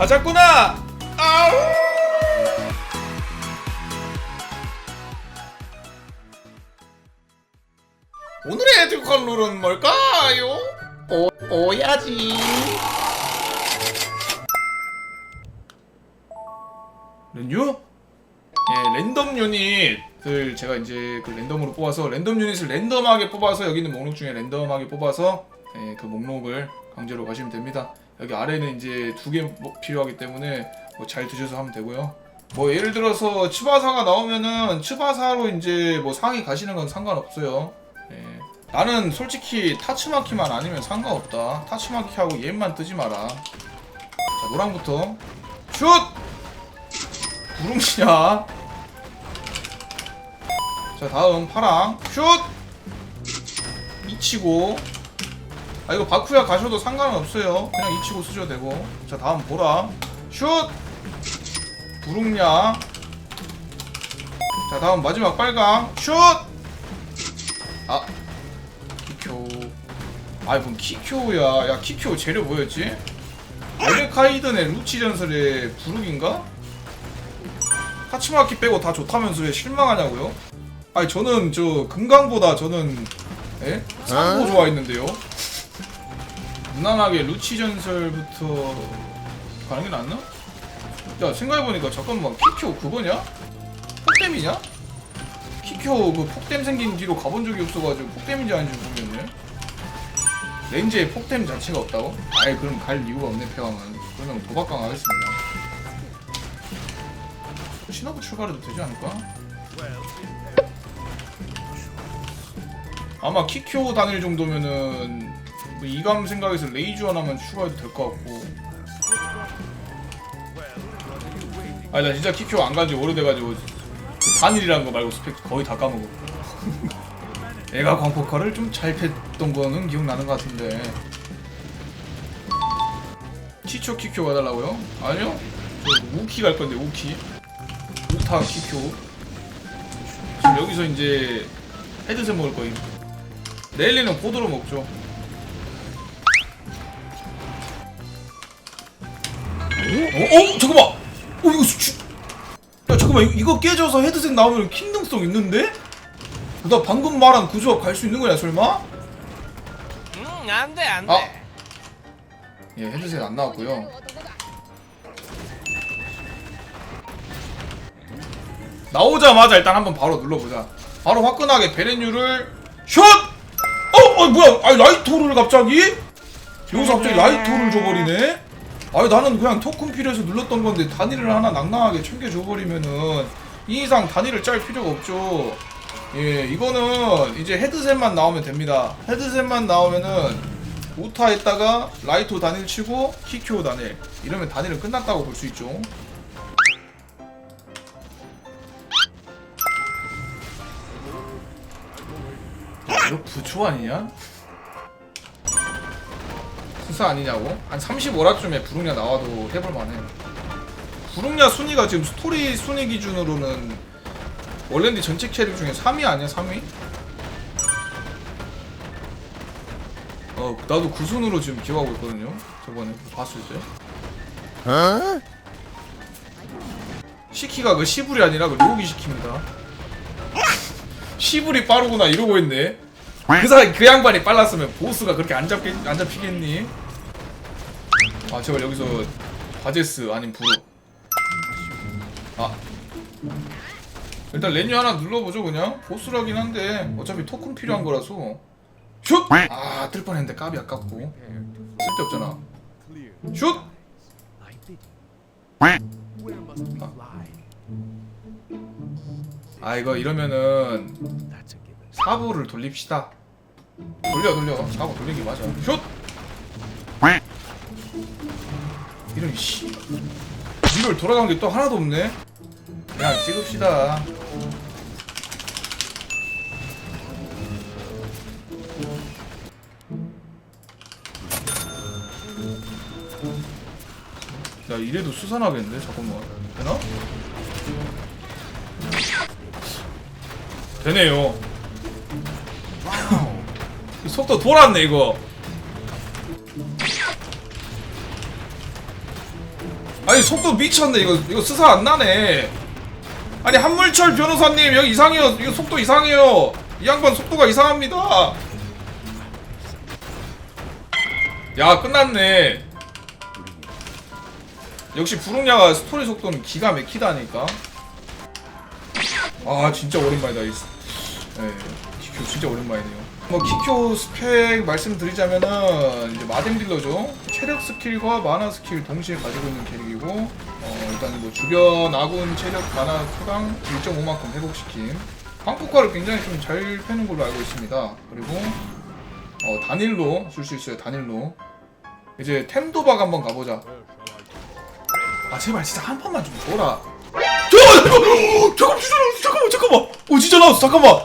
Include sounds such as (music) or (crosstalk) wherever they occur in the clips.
가자꾸나 아우 오늘의 듀컬 룰은 뭘까요? 오, 오야지 렌유? 예, 랜덤 유닛을 제가 이제 그 랜덤으로 뽑아서 랜덤 유닛을 랜덤하게 뽑아서 여기 있는 목록 중에 랜덤하게 뽑아서 예, 그 목록을 강제로 가시면 됩니다. 여기 아래는 이제 두 개 필요하기 때문에 뭐 잘 드셔서 하면 되고요. 뭐 예를 들어서 츠바사가 나오면은 츠바사로 이제 뭐 상위 가시는 건 상관없어요. 예. 나는 솔직히 타츠마키만 아니면 상관없다. 타츠마키하고 얘만 뜨지 마라. 자 노랑부터 슛! 구름이야. 자 다음 파랑 슛! 미치고 아 이거 바쿠야 가셔도 상관은 없어요 그냥 이치고 쓰셔도 되고 자 다음 보라 슛! 부릉냐 자 다음 마지막 빨강 슛! 아 키쿄 아이 뭔 키쿄야 야 키쿄 재료 뭐였지? 에레카이든의 루치 전설의 부릉인가? 하치마키 빼고 다 좋다면서 왜 실망하냐고요? 아니 저는 저 금강보다 저는 예? 상고 좋아했는데요. 무난하게 루치 전설부터 가는 게 낫나? 야 생각해보니까 잠깐만 키쿄 그거냐? 폭댐이냐? 키쿄 그 폭댐 생긴 뒤로 가본 적이 없어가지고 폭댐인지 아닌지 모르겠네. 렌즈에 폭댐 자체가 없다고? 아예 그럼 갈 이유가 없네 평은 그러면 도박강 하겠습니다. 신화부 출발해도 되지 않을까? 아마 키쿄 단일 정도면은 뭐 이감 생각에서 레이즈 하나만 추가해도 될 것 같고. 아니 나 진짜 키쿄 안 간지 오래돼가지고 그 단일이라는 거 말고 스펙 거의 다 까먹어. (laughs) 애가 광포카를 좀 잘 팼던 거는 기억나는 것 같은데. 치초 키쿄 가달라고요? 아니요? 저 우키 갈 건데 우키. 우타 키쿄 지금 여기서 이제 헤드셋 먹을 거임. 내일리는 포도로 먹죠 어? 어? 잠깐만! 어 이거 수... 야 잠깐만 이거, 이거 깨져서 헤드셋 나오면 킹덤성 있는데? 나 방금 말한 그 조합 갈 수 있는 거야 설마? 응, 안 돼, 안 돼. 아. 예 헤드셋 안 나왔고요 나오자마자 일단 한번 바로 눌러보자 바로 화끈하게 베렌유를 슛! 어? 어 뭐야 아 라이토를 갑자기? 여기서 갑자기 라이토를 줘버리네? 아니 나는 그냥 토큰 필요해서 눌렀던 건데 단위를 하나 낭낭하게 챙겨줘버리면은 이 이상 단위를 짤 필요가 없죠. 예 이거는 이제 헤드셋만 나오면 됩니다. 헤드셋만 나오면은 우타 했다가 라이토 단일 치고 키쿄 단일. 이러면 단일은 끝났다고 볼 수 있죠. 야, 이거 부초 아니냐? 수사 아니냐고? 한 35라쯤에 부릉냐 나와도 해볼만해. 부릉냐 순위가 지금 스토리 순위 기준으로는 월랜드 전체 캐릭 중에 3위 아니야 3위? 어 나도 그 순으로 지금 기억하고 있거든요. 저번에 봤을 때. 시키가 그 시불이 아니라 그 료기 시킵니다. 시불이 빠르구나 이러고 있네 그 사람 그 양반이 빨랐으면 보스가 그렇게 안 잡겠 안 잡히겠니? 아 제발 여기서 바제스 아닌 브루 아. 일단 레뉴 하나 눌러보죠 그냥. 보스라긴 한데 어차피 토큰 필요한 거라서. 슛! 아 뜰 뻔했는데 까비 아깝고. 쓸데없잖아. 슛! 아 이거 이러면은 사부를 돌립시다 돌려 돌려. 돌리는 게 맞아. 슛! 이런 씨. 이걸 돌아간 게 또 하나도 없네. 그냥 찍읍시다. 야 이래도 수산하겠는데 잠깐만. 되나? 되네요 속도 돌았네 이거. 아니 속도 미쳤네. 이거 이거 스사 안 나네. 아니 한물철 변호사님 여기 이상해요. 이거 속도 이상해요. 이 양반 속도가 이상합니다. 야 끝났네. 역시 부릉야가 스토리 속도는 기가 막히다니까. 아 진짜 오랜만이다. 이 네, 진짜 오랜만이네요 뭐 기쿄 스펙 말씀드리자면은 이제 마뎀 딜러죠. 체력 스킬과 마나 스킬 동시에 가지고 있는 캐릭이고 어 일단 뭐 주변 아군 체력 마나 수당 1.5만큼 회복시킴. 광폭화를 굉장히 좀 잘 패는 걸로 알고 있습니다. 그리고 어 단일로 쓸 수 있어요 단일로. 이제 템도박 한번 가보자. 아 제발 진짜 한 판만 좀 줘라. 잠깐만 잠깐만 잠깐만 잠깐만. 오 진짜 나왔어 잠깐만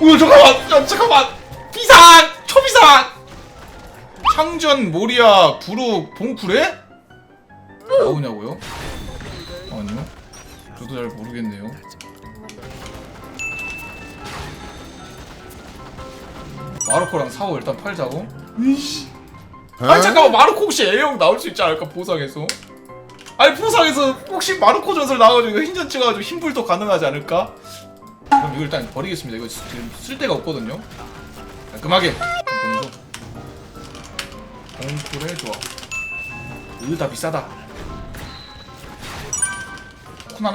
오 잠깐만. 야, 잠깐만. 비상! 초비상! 창전 모리아 부룩 봉쿠레 나오냐고요? 아니요. 저도 잘 모르겠네요. 마르코랑 사오 일단 팔자고? 아니 잠깐만. 마르코 혹시 A형 나올 수 있지 않을까 보상에서? 아니 보상에서 혹시 마르코 전설 나와가지고 흰전 찍어가지고 힘불도 가능하지 않을까? 그럼 이거 일단 버리겠습니다 이거 지금 쓸 데가 없거든요 깔끔하게 보내줘 공풀에 좋아 으다 비싸다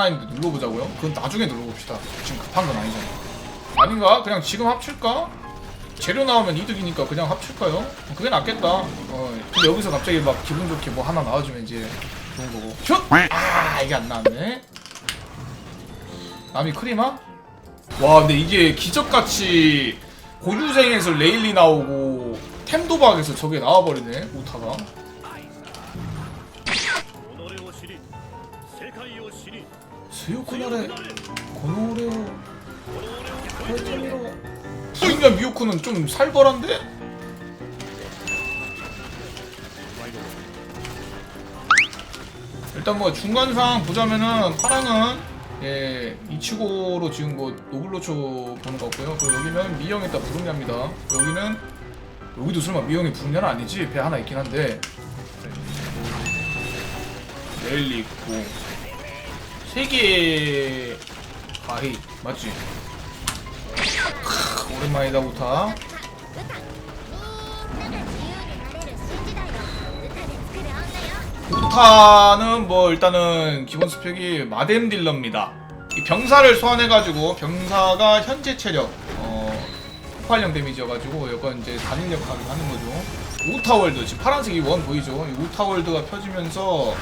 있는데 눌러보자고요? 그건 나중에 눌러봅시다 지금 급한 건 아니잖아 아닌가? 그냥 지금 합칠까? 재료 나오면 이득이니까 그냥 합칠까요? 그게 낫겠다. 어, 근데 여기서 갑자기 막 기분 좋게 뭐 하나 나와주면 이제 좋은 거고. 슛! 아, 이게 안 나왔네. 남이 크리마? 와 근데 이게 기적같이 고유생에서 레일리 나오고 템도박에서 저게 나와버리네 오타가. 수요코나레. 고노레오 코에토미로 인간 미호코는? 좀 살벌한데? 일단 뭐 중간 상 보자면은 파랑은 예 이치고로 지금 뭐 노블로초 보는 것 같고요. 그리고 여기는 미영에다 부릉야입니다. 여기는 여기도 설마 미영이 부릉야는 아니지? 배 하나 있긴 한데 넬리 있고 세계 가히 맞지? 크, 오랜만이다 우타 우타는 뭐 일단은 기본 스펙이 마뎀 딜러입니다. 이 병사를 소환해가지고 병사가 현재 체력 어 폭발형 데미지여가지고 이건 이제 단일 역할을 하는 거죠. 우타월드 지금 파란색 이 원 보이죠? 이 우타월드가 펴지면서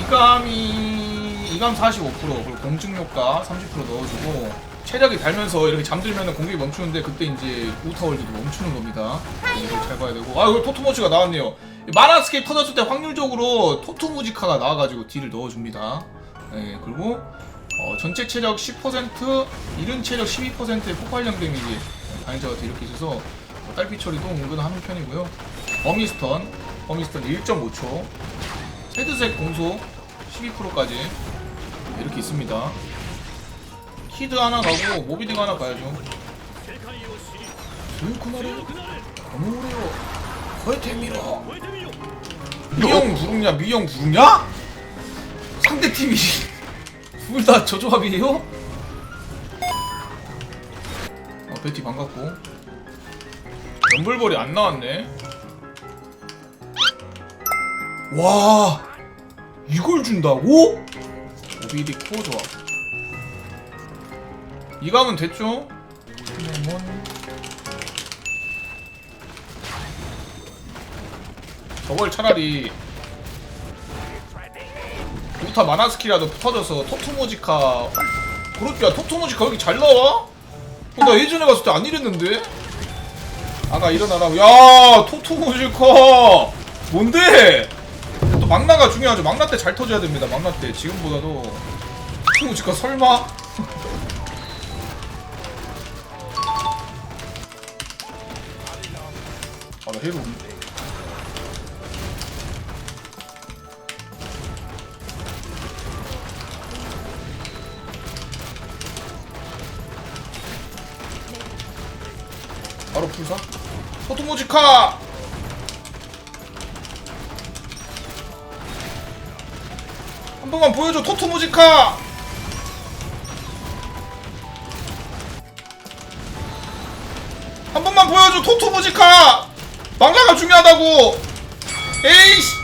이감이 이감 45% 그리고 공중 효과 30% 넣어주고 체력이 달면서 이렇게 잠들면 공격이 멈추는데 그때 이제 우타월드도 멈추는 겁니다. 네, 이걸 잘 봐야 되고 아 이거 토토모치가 나왔네요. 마나 스케일 터졌을 때 확률적으로 토토무지카가 나와가지고 딜을 넣어줍니다. 네, 그리고 어, 전체 체력 10%, 이른 체력 12%의 폭발력 데미지 가해자가 이렇게 있어서 어, 딸피 처리도 은근 하는 편이고요. 버미스턴, 버미스턴 1.5초, 헤드색 공속 12%까지 이렇게 있습니다. 키드 하나 가고 모비딕 하나 가야죠. 조이쿠나를 거무래요 거에테미로 미영 부르냐 미영 부르냐? 상대팀이 (laughs) 둘 다 저 조합이에요? 어 아, 베티 반갑고. 연불벌이 안 나왔네. 와 이걸 준다고? 모비딕 코어 조합. 이감은 됐죠? 레몬 저걸 차라리 우타 마나 스킬이라도 터져서 토토모지카 그렇야 토토모지카 여기 잘 나와? 어, 나 예전에 갔을 때 안 이랬는데? 아가 일어나라 야 토토모지카 뭔데? 또 막나가 중요하죠 막나 때 잘 터져야 됩니다 막나 때 지금보다도 토토모지카 설마? 헤로 없네 바로 풀사? 토토모지카! 한 번만 보여줘 토토무지카 한 번만 보여줘 토토무지카 망가가 중요하다고 에이씨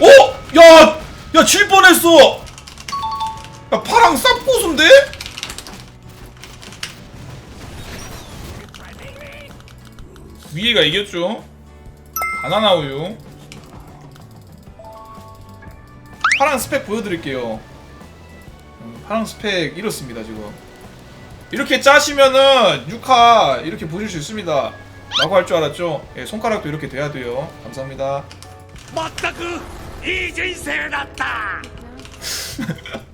오! 야! 야, 질 뻔했어! 야, 파랑 쌉고수인데? 위에가 이겼죠? 바나나 우유. 파랑 스펙 보여드릴게요. 음, 파랑 스펙 이렇습니다, 지금. 이렇게 짜시면은 6화 이렇게 보실 수 있습니다. 라고 할 줄 알았죠? 예, 손가락도 이렇게 돼야 돼요. 감사합니다. 全くいい人生だった (laughs)